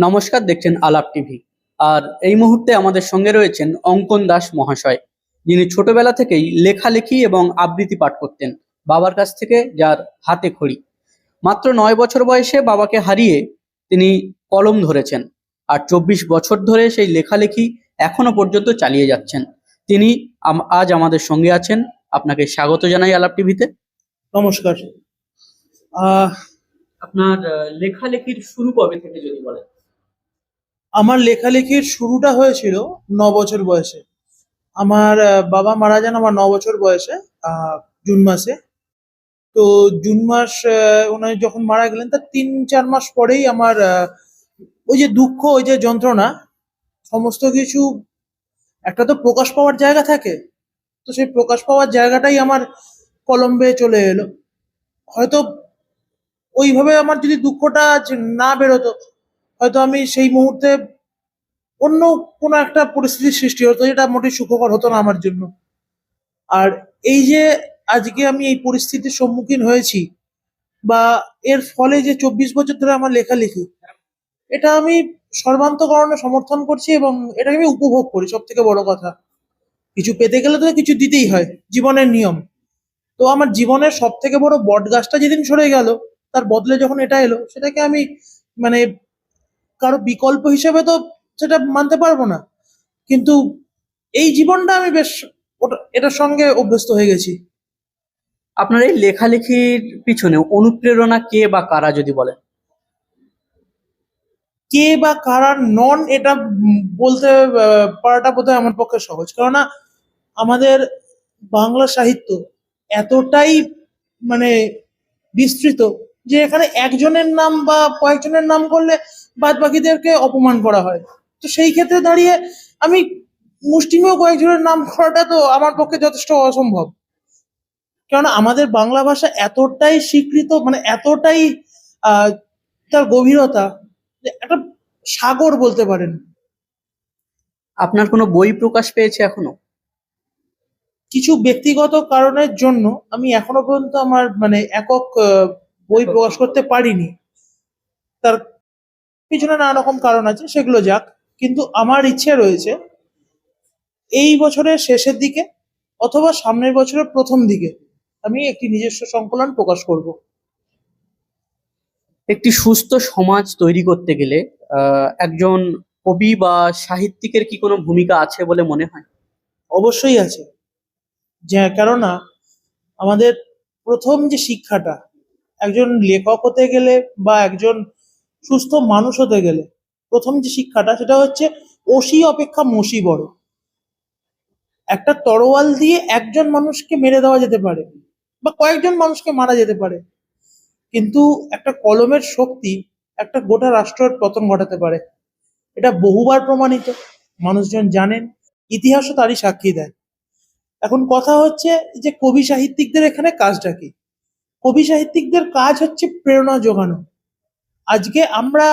নমস্কার দেখছেন আলাপ টিভি। আর এই মুহূর্তে আমাদের সঙ্গে রয়েছেন অঙ্কন দাস মহাশয় যিনি ছোটবেলা থেকেই লেখালেখি এবং আবৃত্তি পাঠ করতেন বাবার কাছ থেকে যার হাতে খড়ি। মাত্র নয় বছর বয়সে বাবাকে হারিয়ে তিনি কলম ধরেছেন আর চব্বিশ বছর ধরে সেই লেখালেখি এখনও পর্যন্ত চালিয়ে যাচ্ছেন। তিনি আম- আজ আমাদের সঙ্গে আছেন। আপনাকে স্বাগত জানাই আলাপ টিভিতে। নমস্কার। আহ, আপনার লেখালেখির শুরু কবে থেকে যদি বলেন? আমার লেখালেখির শুরুটা হয়েছিল ন বছর বয়সে। আমার বাবা মারা যান আমার ন বছর বয়সে জুন মাসে। তো জুন মাস ওনার যখন মারা গেলেন তার তিন, চার মাস পরেই আমার ওই যে দুঃখ, ওই যে যন্ত্রণা, সমস্ত কিছু, একটা তো প্রকাশ পাওয়ার জায়গা থাকে। তো সেই প্রকাশ পাওয়ার জায়গাটাই আমার কলম্বে চলে এলো। হয়তো ওইভাবে আমার যদি দুঃখটা না বেরোতো হয়তো আমি সেই মুহূর্তে অন্য কোনো একটা পরিস্থিতির সৃষ্টি হতো যেটা মোটেই সুখকর হতো না আমার জন্য। আর এই যে আজকে আমি এই পরিস্থিতির সম্মুখীন হয়েছি বা এর ফলে যে চব্বিশ বছর ধরে আমার লেখালেখি, এটা আমি সর্বান্তকরণে সমর্থন করছি এবং এটাকে আমি উপভোগ করি সব থেকে বড় কথা। কিছু পেতে গেলে তো কিছু দিতেই হয়, জীবনের নিয়ম। তো আমার জীবনের সব থেকে বড় বট গাছটা যেদিন সরে গেল, তার বদলে যখন এটা এলো, সেটাকে আমি মানে কারও বিকল্প হিসেবে তো সেটা মানতে পারব না। কিন্তু এই জীবনটা আমি বেশ ওটা এটার সঙ্গে অভ্যস্ত হয়ে গেছি। আপনার এই লেখালেখির পিছনে অনুপ্রেরণা কে বা কারা যদি বলেন? কে বা কারা নন এটা বলতে পারাটা বোধহয় আমার পক্ষে সহজ। কেননা আমাদের বাংলা সাহিত্য এতটাই মানে বিস্তৃত যে এখানে একজনের নাম বা কয়েকজনের নাম করলে বাদ বাকিদেরকে অপমান করা হয়। তো সেই ক্ষেত্রে দাঁড়িয়ে আমি মুষ্টিমেয় কয়েকজনের নাম করাটা তো আমার পক্ষে যথেষ্ট অসম্ভব। কেননা আমাদের বাংলা ভাষা এতটাই স্বীকৃত মানে এতটাই তার গভীরতা একটা সাগর বলতে পারেন। আপনার কোনো বই প্রকাশ পেয়েছে এখনও? কিছু ব্যক্তিগত কারণের জন্য আমি এখনও পর্যন্ত আমার মানে একক বই প্রকাশ করতে পারিনি। তার পিছনে নানা রকম কারণ আছে সেগুলো যাক। কিন্তু আমার ইচ্ছে রয়েছে এই বছরের শেষের দিকে অথবা সামনের বছরের প্রথম দিকে আমি একটি নিজস্ব সংকলন প্রকাশ করব। একটি সুস্থ সমাজ তৈরি করতে গেলে আহ, একজন কবি বা সাহিত্যিকের কি কোনো ভূমিকা আছে বলে মনে হয়? অবশ্যই আছে। যে কেননা আমাদের প্রথম যে শিক্ষাটা একজন লেখক হতে গেলে বা একজন সুস্থ মানুষ হতে গেলে প্রথম যে শিক্ষাটা সেটা হচ্ছে অসি অপেক্ষা মসি বড়। একটা তরোয়াল দিয়ে একজন মানুষকে মেরে দেওয়া যেতে পারে বা কয়েকজন মানুষকে মারা যেতে পারে। কিন্তু একটা কলমের শক্তি একটা গোটা রাষ্ট্রের পতন ঘটাতে পারে। এটা বহুবার প্রমাণিত। মানুষজন জানেন, ইতিহাসও তারই সাক্ষী দেয়। এখন কথা হচ্ছে যে কবি সাহিত্যিকদের এখানে কাজটা কি? কবি সাহিত্যিকদের কাজ হচ্ছে প্রেরণা যোগানো। আজকে আমরা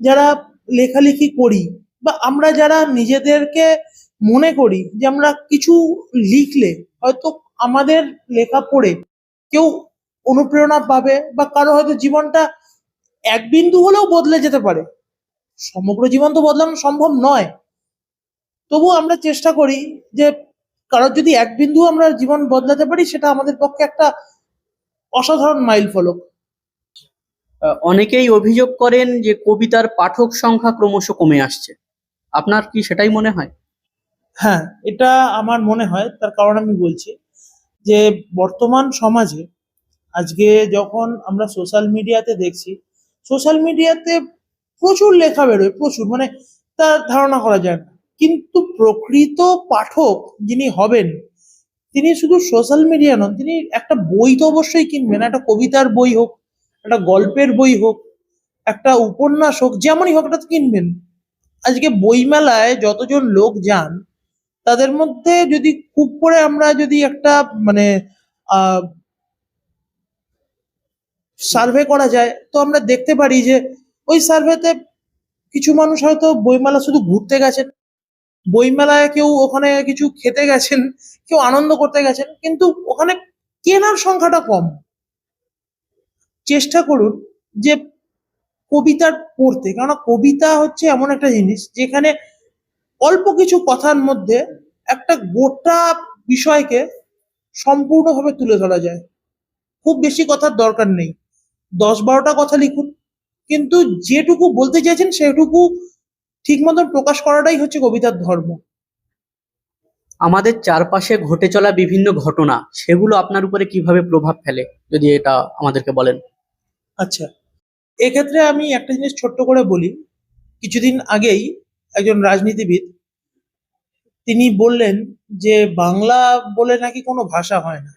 যারা লেখালেখি করি বা আমরা যারা নিজেদেরকে মনে করি যে আমরা কিছু লিখলে হয়তো আমাদের লেখা পড়ে কেউ অনুপ্রেরণা পাবে বা কারও হয়তো জীবনটা এক বিন্দু হলেও বদলে যেতে পারে। সমগ্র জীবন তো বদলানো সম্ভব নয়। তবু আমরা চেষ্টা করি যে কারোর যদি এক বিন্দু আমরা জীবন বদলাতে পারি, সেটা আমাদের পক্ষে একটা অসাধারণ মাইল ফলক অনেকেই অভিযোগ করেন যে কবিতার পাঠক সংখ্যা ক্রমশ কমে আসছে। আপনার কি সেটাই মনে হয়? হ্যাঁ এটা আমার মনে হয়, তার কারণ আমি বলছি যে বর্তমান সমাজে আজকে যখন আমরা সোশ্যাল মিডিয়াতে দেখছি সোশ্যাল মিডিয়াতে প্রচুর লেখা বেরোয়, প্রচুর মানে তার ধারণা করা যায় না। কিন্তু প্রকৃত পাঠক যিনি হবেন, তিনি শুধু সোশ্যাল মিডিয়া নন, তিনি একটা বই তো অবশ্যই কিনবেন, একটা কবিতার বই হোক একটা গল্পের বই হোক, একটা উপন্যাস হোক, যেমনই হোক এটা কিনবেন। আজকে বইমেলায় যতজন লোক যান, তাদের মধ্যে যদি খুব করে আমরা যদি একটা মানে সার্ভে করা যায়, তো আমরা দেখতে পারি যে ওই সার্ভেতে কিছু মানুষ হয়তো বইমেলা শুধু ঘুরতে গেছেন। বইমেলায় কেউ ওখানে কিছু খেতে গেছেন, কেউ আনন্দ করতে গেছেন, কিন্তু ওখানে কেনার সংখ্যাটা কম। চেষ্টা করুন যে কবিতার পড়তে। কেননা কবিতা হচ্ছে এমন একটা জিনিস যেখানে অল্প কিছু কথার মধ্যে একটা গোটা বিষয়কে সম্পূর্ণভাবে তুলে ধরা যায়। খুব বেশি কথার দরকার নেই। দশ বারোটা কথা লিখুন। কিন্তু যেটুকু বলতে চাইছেন সেটুকু ঠিক মতন প্রকাশ করাটাই হচ্ছে কবিতার ধর্ম। আমাদের চারপাশে ঘটে চলা বিভিন্ন ঘটনা, সেগুলো আপনার উপরে কীভাবে প্রভাব ফেলে? যদি এটা আমাদেরকে বলেন। আচ্ছা। এক্ষেত্রে আমি একটা জিনিস ছোট্ট করে বলি। কিছুদিন আগেই একজন রাজনীতিবিদ, তিনি বললেন যে, বাংলা বলে নাকি কোনো ভাষা হয় না?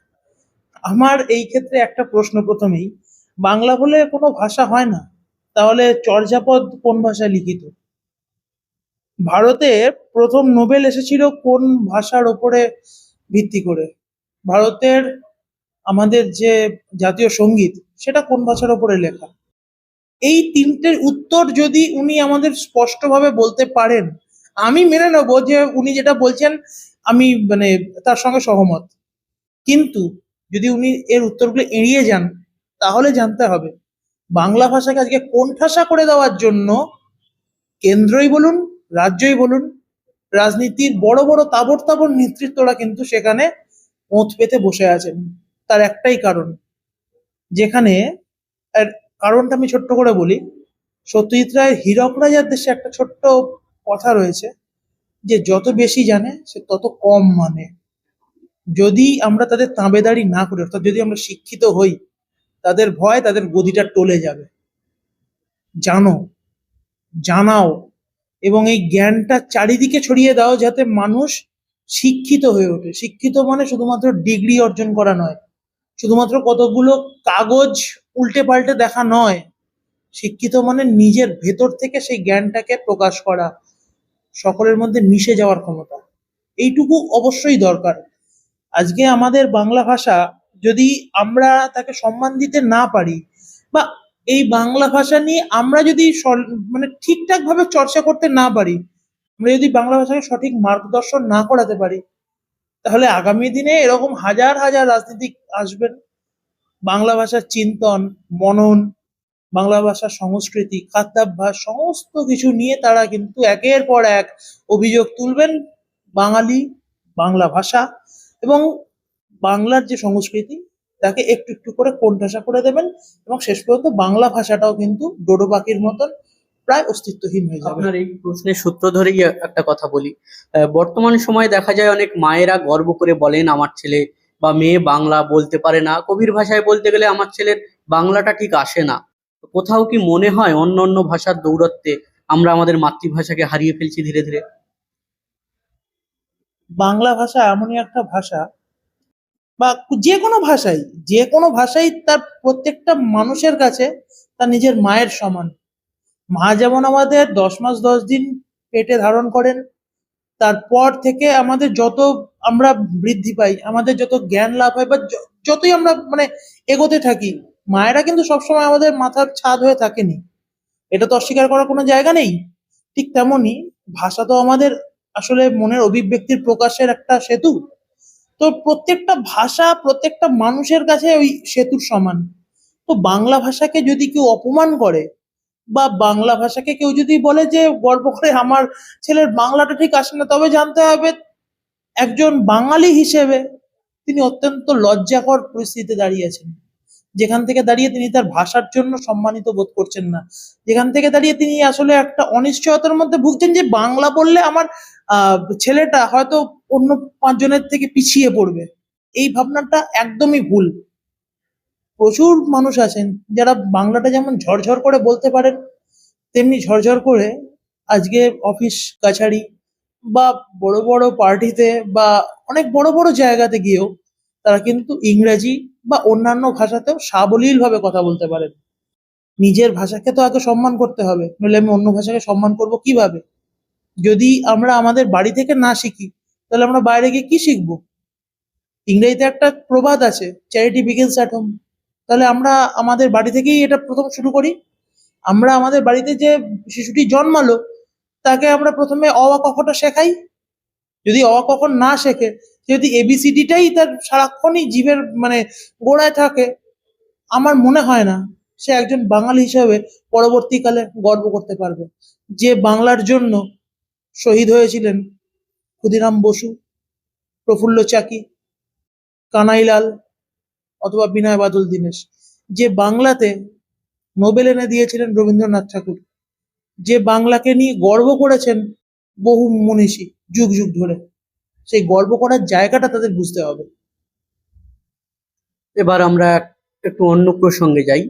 আমার এই ক্ষেত্রে একটা প্রশ্ন প্রথমেই, বাংলা বলে কোনো ভাষা হয় না? তাহলে চর্যাপদ কোন ভাষায় লিখিত? ভারতে প্রথম নোবেল এসেছিল কোন ভাষার ওপরে ভিত্তি করে? ভারতের আমাদের যে জাতীয় সংগীত সেটা কোন ভাষার ওপরে লেখা? এই তিনটের উত্তর যদি উনি আমাদের স্পষ্টভাবে বলতে পারেন, আমি মেনে নেব যে উনি যেটা বলছেন, আমি মানে তার সঙ্গে সহমত। কিন্তু যদি উনি এর উত্তরগুলো এড়িয়ে যান, তাহলে জানতে হবে, বাংলা ভাষাকে আজকে কোণঠাসা করে দেওয়ার জন্য কেন্দ্রই বলুন, রাজ্যই বলুন, রাজনীতির বড় বড় তাবর তাবর নেতৃত্বরা কিন্তু সেখানে ওঁত পেতে বসে আছেন। তার একটাই কারণ যেখানে আর কারণটা আমি ছোট্ট করে বলি, সত্যজিৎ রায়ের হীরক রাজার দেশে একটা ছোট্ট কথা রয়েছে যে, যত বেশি জানে, সে তত কম মানে। যদি আমরা তাদের তাঁবেদারি না করি, অর্থাৎ যদি আমরা শিক্ষিত হই, তাদের ভয় তাদের গদিটা টলে যাবে। জানো, জানাও, এবং এই জ্ঞানটা চারিদিকে ছড়িয়ে দাও যাতে মানুষ শিক্ষিত হয়ে ওঠে। শিক্ষিত মানে শুধুমাত্র ডিগ্রি অর্জন করা নয় শুধুমাত্র কতগুলো কাগজ উল্টে পাল্টে দেখা নয়, শিক্ষিত মানে নিজের ভেতর থেকে সেই জ্ঞানটাকে প্রকাশ করা, সকলের মধ্যে মিশে যাওয়ার ক্ষমতা। এইটুকু অবশ্যই দরকার। আজকে আমাদের বাংলা ভাষা যদি আমরা তাকে সম্মান দিতে না পারি বা এই বাংলা ভাষা নিয়ে আমরা যদি মানে ঠিকঠাক ভাবে চর্চা করতে না পারি, আমরা যদি বাংলা ভাষাকে সঠিক মার্গদর্শন না করাতে পারি তাহলে আগামী দিনে এরকম হাজার হাজার রাজনীতিক আসবেন। বাংলা ভাষার চিন্তন, মনন, বাংলা ভাষার সংস্কৃতি, খাদ্যাভ্যাস, সমস্ত কিছু নিয়ে তারা কিন্তু একের পর এক অভিযোগ তুলবেন বাঙালি, বাংলা ভাষা এবং বাংলার যে সংস্কৃতি, তাকে একটু একটু করে কোণঠাসা করে দেবেন এবং শেষ পর্যন্ত বাংলা ভাষাটাও কিন্তু ডোডো পাখির মতন প্রায় অস্তিত্বহীন হয়ে যাবে। আপনার এই প্রশ্নের সূত্র ধরেই একটা কথা বলি। বর্তমান সময়ে দেখা যায় অনেক মায়েরা গর্ব করে বলেন আমার ছেলে বা মেয়ে বাংলা বলতে পারে না। কবির ভাষায় বলতে গেলে আমার ছেলের বাংলাটা ঠিক আসে না। কোথাও কি মনে হয় অন্য অন্য ভাষার দৌরত্বে আমরা আমাদের মাতৃভাষাকে হারিয়ে ফেলছি ধীরে ধীরে? বাংলা ভাষা এমনই একটা ভাষা বা যে কোনো ভাষাই যে কোনো ভাষাই তার প্রত্যেকটা মানুষের কাছে তার নিজের মায়ের সমান। মা যেমন আমাদের দশ মাস, দশ দিন পেটে ধারণ করেন, তারপর থেকে আমাদের যত আমরা বৃদ্ধি পাই, আমাদের যত জ্ঞান লাভ হয় বা যতই আমরা মানে এগোতে থাকি, মায়েরা কিন্তু সবসময় আমাদের মাথার ছাদ হয়ে থাকেনি। এটা তো অস্বীকার করার কোনো জায়গা নেই। ঠিক তেমনই ভাষা তো আমাদের আসলে মনের অভিব্যক্তির প্রকাশের একটা সেতু। তো প্রত্যেকটা ভাষা, প্রত্যেকটা মানুষের কাছে ওই সেতুর সমান। তো বাংলা ভাষাকে যদি কেউ অপমান করে বা বাংলা ভাষাকে কেউ যদি বলে যে, গর্ব করে আমার ছেলের বাংলাটা ঠিক আসে না, তবে জানতে হবে একজন বাঙালি হিসেবে তিনি অত্যন্ত লজ্জাকর পরিস্থিতিতে দাঁড়িয়েছেন যেখান থেকে দাঁড়িয়ে তিনি তার ভাষার জন্য সম্মানিত বোধ করছেন না। যেখান থেকে দাঁড়িয়ে তিনি আসলে একটা অনিশ্চয়তার মধ্যে ভুগছেন যে, বাংলা বললে আমার ছেলেটা হয়তো অন্য পাঁচজনের থেকে পিছিয়ে পড়বে। এই ভাবনাটা একদমই ভুল। প্রচুর মানুষ আছেন যারা বাংলাটা যেমন ঝরঝর করে বলতে পারেন, তেমনি ঝরঝর করে আজকে অফিস কাছারি বা বড় বড় পার্টিতে বা অনেক বড় বড় জায়গাতে গিয়েও তারা কিন্তু ইংরেজি বা অন্যান্য ভাষাতেও সাবলীল ভাবে কথা বলতে পারেন। নিজের ভাষাকে তো আগে সম্মান করতে হবে, নইলে আমি অন্য ভাষাকে সম্মান করব কীভাবে? যদি আমরা আমাদের বাড়ি থেকে না শিখি, তাহলে আমরা বাইরে গিয়ে কি শিখব? ইংরেজিতে একটা প্রবাদ আছে চ্যারিটি বিগিনস অ্যাট হোম তাহলে আমরা আমাদের বাড়ি থেকেই এটা প্রথম শুরু করি। আমরা আমাদের বাড়িতে যে শিশুটি জন্মালো, তাকে আমরা প্রথমে অ আ শেখাই। যদি অ আ ক, খ না শেখে যদি এবিসিডিটাই তার সারাক্ষণই জীবের মানে গোড়ায় থাকে, আমার মনে হয় না সে একজন বাঙালি হিসাবে পরবর্তীকালে গর্ব করতে পারবে। যে বাংলার জন্য শহীদ হয়েছিলেন ক্ষুদিরাম বসু, প্রফুল্ল চাকি, কানাইলাল অথবা বিনয় বাদল দীনেশ, যে বাংলাতে নোবেল এনে দিয়েছিলেন রবীন্দ্রনাথ ঠাকুর, যে বাংলাকে নিয়ে গর্ব করেছেন বহু মনীষী যুগ যুগ ধরে, সেই গর্ব করার জায়গাটা তাদের বুঝতে হবে। এবার আমরা একটু অন্য প্রসঙ্গে যাই।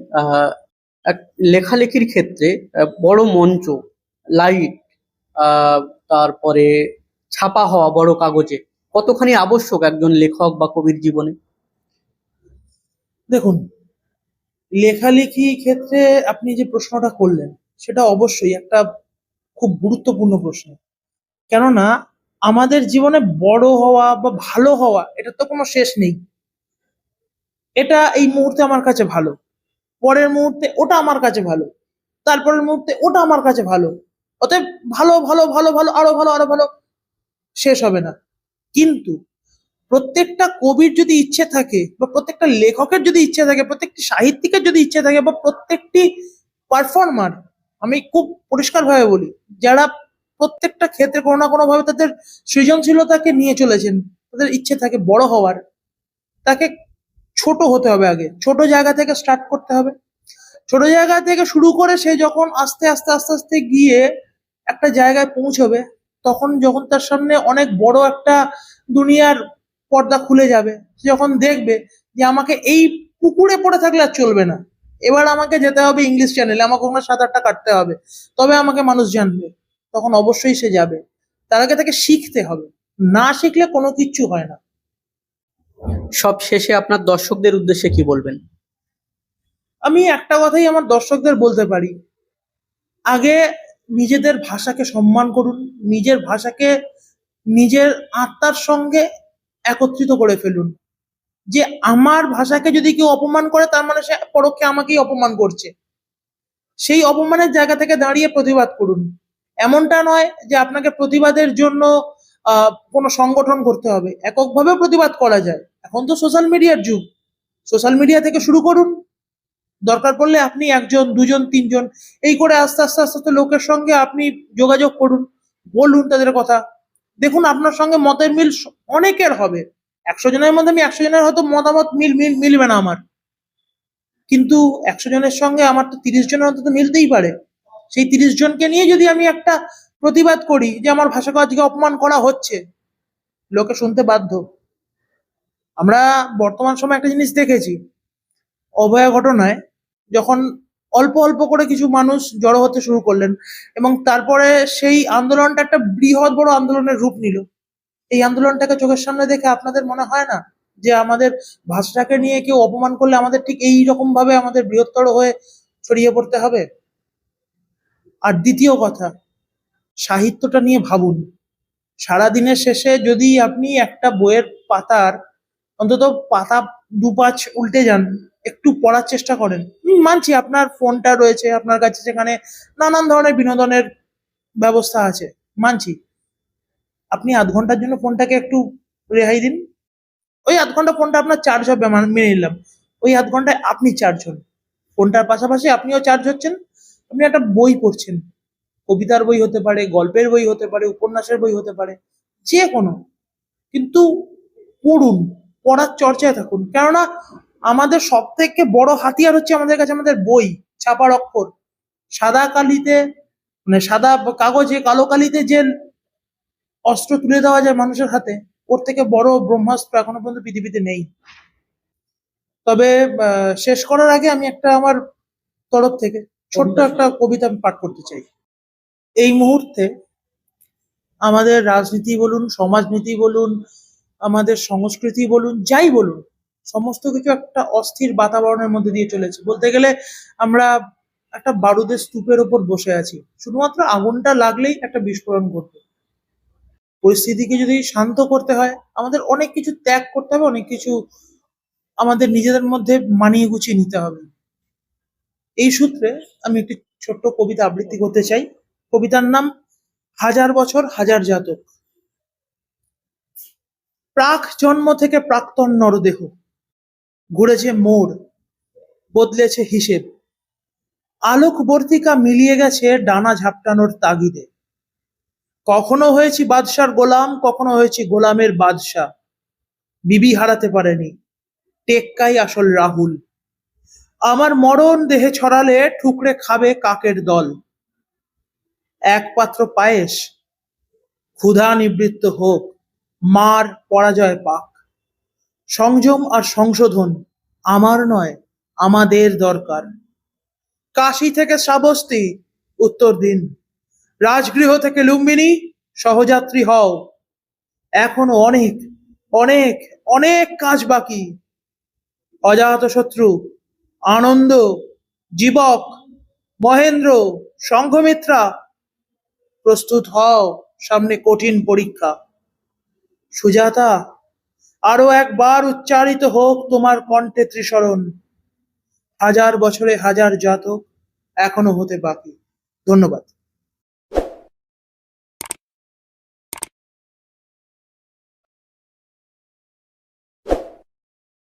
এক লেখালেখির ক্ষেত্রে বড় মঞ্চ, লাইট তারপরে ছাপা হওয়া বড় কাগজে কতখানি আবশ্যক একজন লেখক বা কবির জীবনে? দেখুন, লেখালেখি ক্ষেত্রে আপনি যে প্রশ্নটা করলেন, সেটা অবশ্যই একটা খুব গুরুত্বপূর্ণ প্রশ্ন। কেননা, আমাদের জীবনে বড় হওয়া বা ভালো হওয়া, এটা তো কোনো শেষ নেই। এটা এই মুহূর্তে আমার কাছে ভালো। পরের মুহূর্তে ওটা আমার কাছে ভালো। তারপরের মুহূর্তে ওটা আমার কাছে ভালো। অতএব ভালো ভালো ভালো ভালো, আরও ভালো আরও ভালো শেষ হবে না। কিন্তু প্রত্যেকটা কবির যদি ইচ্ছে থাকে বা প্রত্যেকটা লেখকের যদি ইচ্ছে থাকে, প্রত্যেকটি সাহিত্যিকের যদি ইচ্ছে থাকে বা প্রত্যেকটি পারফর্মার আমি খুব পরিষ্কারভাবে বলি, যারা প্রত্যেকটা ক্ষেত্রে কোনো না কোনো ভাবে তাদের সৃজনশীলতাকে নিয়ে চলেছেন, তাদের ইচ্ছে থাকে বড় হওয়ার, তাকে ছোট হতে হবে আগে, ছোট জায়গা থেকে স্টার্ট করতে হবে। ছোট জায়গা থেকে শুরু করে সে যখন আস্তে আস্তে আস্তে আস্তে গিয়ে একটা জায়গায় পৌঁছবে, তখন যখন তার সামনে অনেক বড় একটা দুনিয়ার পর্দা খুলে যাবে। সে যখন দেখবে যে আমাকে এই পুকুরে পড়ে থাকলে আর চলবে না। এবার আমাকে যেতে হবে ইংলিশ চ্যানেলে আমাকে ওখানে সাঁতারটা কাটতে হবে। তবে আমাকে মানুষ জানবে তখন অবশ্যই সে যাবে। তার আগে তাকে শিখতে হবে। না শিখলে কোনো কিচ্ছু হয় না। সব শেষে আপনার দর্শকদের উদ্দেশ্যে কি বলবেন? আমি একটা কথাই আমার দর্শকদের বলতে পারি। আগে নিজেদের ভাষাকে সম্মান করুন নিজের ভাষাকে নিজের আত্মার সঙ্গে একত্রিত করে ফেলুন। যে আমার ভাষাকে যদি কেউ অপমান করে, তার মানে সে পরোক্ষে আমাকেই অপমান করছে। সেই অপমানের জায়গা থেকে দাঁড়িয়ে প্রতিবাদ করুন। এমনটা নয় যে আপনাকে প্রতিবাদের জন্য কোনো সংগঠন করতে হবে। এককভাবে প্রতিবাদ করা যায়। এখন তো সোশ্যাল মিডিয়ার যুগ। সোশ্যাল মিডিয়া থেকে শুরু করুন। দরকার পড়লে আপনি একজন, দুজন, তিনজন, এই করে আস্তে আস্তে আস্তে আস্তে লোকের সঙ্গে আপনি যোগাযোগ করুন। বলুন তাদের কথা। দেখুন, আপনার সঙ্গে মতের মিল অনেকের হবে। একশো জনের মধ্যে আমি একশো জনের হয়তো মতামত মিল মিল, মিলবে না আমার। কিন্তু একশো জনের সঙ্গে আমার তো তিরিশ জনের অন্তত মিলতেই পারে। সেই তিরিশ জনকে নিয়ে যদি আমি একটা প্রতিবাদ করি যে আমার ভাষাকে আজকে অপমান করা হচ্ছে, লোকে শুনতে বাধ্য। আমরা বর্তমান সময় একটা জিনিস দেখেছি। অভয়া ঘটনায় যখন অল্প অল্প করে কিছু মানুষ জড়ো হতে শুরু করলেন এবং তারপরে সেই আন্দোলনটা একটা বৃহৎ বড় আন্দোলনের রূপ নিল। এই আন্দোলনটাকে চোখের সামনে দেখে আপনাদের মনে হয় না যে আমাদের ভাষাটাকে নিয়ে কেউ অপমান করলে আমাদের ঠিক এই রকম ভাবে আমাদের বৃহত্তর হয়ে ছড়িয়ে পড়তে হবে? আর দ্বিতীয় কথা, সাহিত্যটা নিয়ে ভাবুন। সারা দিনের শেষে যদি আপনি একটা বইয়ের পাতার অন্তত পাতা দু পাঁচ উল্টে যান একটু পড়ার চেষ্টা করেন। মানছি আপনার ফোনটা রয়েছে, আপনার কাছে সেখানে নানান ধরনের বিনোদনের ব্যবস্থা আছে, মানছি। আপনি আধ ঘণ্টার জন্য ফোনটাকে একটু রেহাই দিন। ওই আধ ঘণ্টা ফোনটা আপনার চার্জ হবে, মেনে নিলাম। ওই আধ ঘন্টায় আপনি চার্জ হন। ফোনটার পাশাপাশি আপনিও চার্জ হচ্ছেন। আপনি একটা বই পড়ছেন। কবিতার বই হতে পারে, গল্পের বই হতে পারে, উপন্যাসের বই হতে পারে, যে কোনো। কিন্তু পড়ুন, পড়ার চর্চায় থাকুন। কেননা আমাদের সব থেকে বড় হাতিয়ার হচ্ছে আমাদের কাছে আমাদের বই ছাপার অক্ষর। সাদা কালিতে মানে সাদা কাগজে কালো কালিতে যে অস্ত্র তুলে দেওয়া যায় মানুষের হাতে ওর থেকে বড় ব্রহ্মাস্ত্র এখনও পর্যন্ত পৃথিবীতে নেই। তবে শেষ করার আগে আমি একটা আমার তরফ থেকে ছোট্ট একটা কবিতা আমি পাঠ করতে চাই। এই মুহূর্তে আমাদের রাজনীতি বলুন সমাজনীতি বলুন আমাদের সংস্কৃতি বলুন যাই বলুন সমস্ত কিছু একটা অস্থির বাতাবরণের মধ্যে দিয়ে চলেছে। বলতে গেলে আমরা একটা বারুদের স্তূপের ওপর বসে আছি। শুধুমাত্র আগুনটা লাগলেই একটা বিস্ফোরণ ঘটবে। পরিস্থিতিকে যদি শান্ত করতে হয়, আমাদের অনেক কিছু ত্যাগ করতে হবে, অনেক কিছু আমাদের নিজেদের মধ্যে মানিয়ে গুছিয়ে নিতে হবে। এই সূত্রে আমি একটি ছোট্ট কবিতা আবৃত্তি করতে চাই। কবিতার নাম হাজার বছর, হাজার জাতক। প্রাক জন্ম থেকে প্রাক্তন নরদেহ। ঘুরেছে মোড়, বদলেছে হিসেব। আলোকবর্তিকা মিলিয়ে গেছে ডানা ঝাপটানোর তাগিদে। কখনো হয়েছি বাদশার গোলাম, কখনো হয়েছি গোলামের বাদশা। বিবি হারাতে পারেনি, টেক্কাই আসল রাহুল। আমার মরণ দেহে ছড়ালে ঠুকরে খাবে কাকের দল। এক পাত্র পায়েস, ক্ষুধা নিবৃত্ত হোক, মার পরাজয় পাক। সংযম আর সংশোধন আমার নয়, আমাদের দরকার। কাশী থেকে শ্রাবস্তি, উত্তর দিন। রাজগৃহ থেকে লুম্বিনী, সহযাত্রী হও। এখনও অনেক অনেক অনেক কাজ বাকি। অজাত শত্রু, আনন্দ, জীবক, মহেন্দ্র, সংঘমিত্রা, প্রস্তুত হও সামনে কঠিন পরীক্ষা। সুজাতা আরও একবার উচ্চারিত হোক তোমার কণ্ঠে ত্রিশরণ। হাজার বছরে হাজার জাতক এখনও হতে বাকি। ধন্যবাদ।